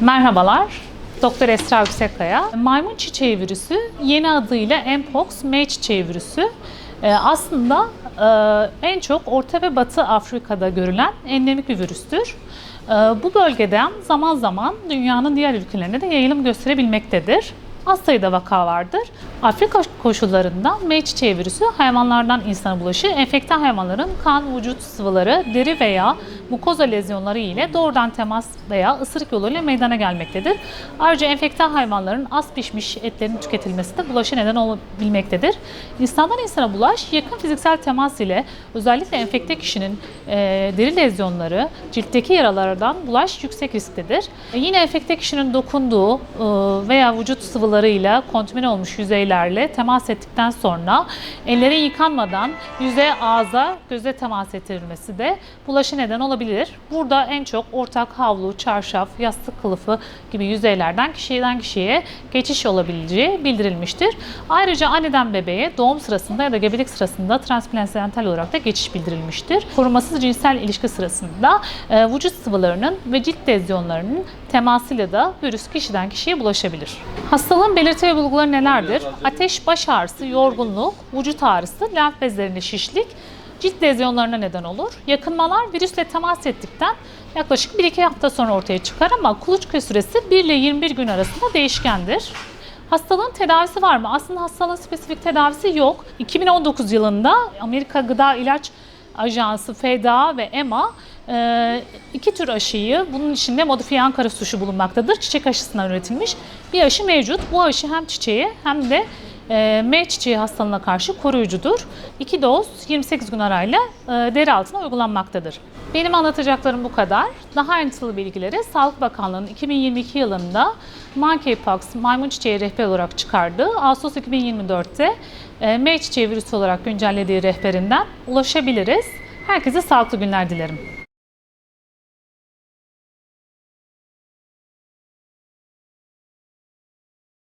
Merhabalar, Doktor Esra Yüksekkaya. Maymun çiçeği virüsü yeni adıyla Mpox, May çiçeği virüsü. Ee, aslında e, en çok Orta ve Batı Afrika'da görülen endemik bir virüstür. Ee, bu bölgeden zaman zaman dünyanın diğer ülkelerine de yayılım gösterebilmektedir. Az sayıda vaka vardır. Afrika koşullarında May çiçeği virüsü hayvanlardan insana bulaşır. Enfekte hayvanların kan, vücut sıvıları, deri veya mukoza lezyonları ile doğrudan temas veya ısırık yoluyla meydana gelmektedir. Ayrıca enfekte hayvanların az pişmiş etlerin tüketilmesi de bulaşı neden olabilmektedir. İnsandan insana bulaş yakın fiziksel temas ile özellikle enfekte kişinin e, deri lezyonları, ciltteki yaralardan bulaş yüksek risktedir. E, yine enfekte kişinin dokunduğu e, veya vücut sıvılarıyla kontamine olmuş yüzeylerle temas ettikten sonra ellerin yıkanmadan yüzeye, ağza, göze temas ettirilmesi de bulaşı neden olabilir. Burada en çok ortak havlu, çarşaf, yastık kılıfı gibi yüzeylerden kişiden kişiye geçiş olabileceği bildirilmiştir. Ayrıca anneden bebeğe doğum sırasında ya da gebelik sırasında transplansental olarak da geçiş bildirilmiştir. Korumasız cinsel ilişki sırasında e, vücut sıvılarının ve cilt lezyonlarının temasıyla da virüs kişiden kişiye bulaşabilir. Hastalığın belirti ve bulguları nelerdir? Ateş, baş ağrısı, yorgunluk, vücut ağrısı, lenf bezlerinde şişlik, cilt lezyonlarına neden olur. Yakınmalar virüsle temas ettikten yaklaşık 1-2 hafta sonra ortaya çıkar ama kuluçka süresi 1 ile 21 gün arasında değişkendir. Hastalığın tedavisi var mı? Aslında hastalığın spesifik tedavisi yok. 2019 yılında Amerika Gıda İlaç Ajansı FDA ve EMA e, iki tür aşıyı bunun içinde modifiye Ankara suşu bulunmaktadır. Çiçek aşısından üretilmiş bir aşı mevcut. Bu aşı hem çiçeğe hem de e, M çiçeği hastalığına karşı koruyucudur. İki doz 28 gün arayla e, deri altına uygulanmaktadır. Benim anlatacaklarım bu kadar. Daha ayrıntılı bilgileri Sağlık Bakanlığı'nın 2022 yılında Monkeypox maymun çiçeği rehber olarak çıkardığı Ağustos 2024'te e, M çiçeği virüsü olarak güncellediği rehberinden ulaşabiliriz. Herkese sağlıklı günler dilerim.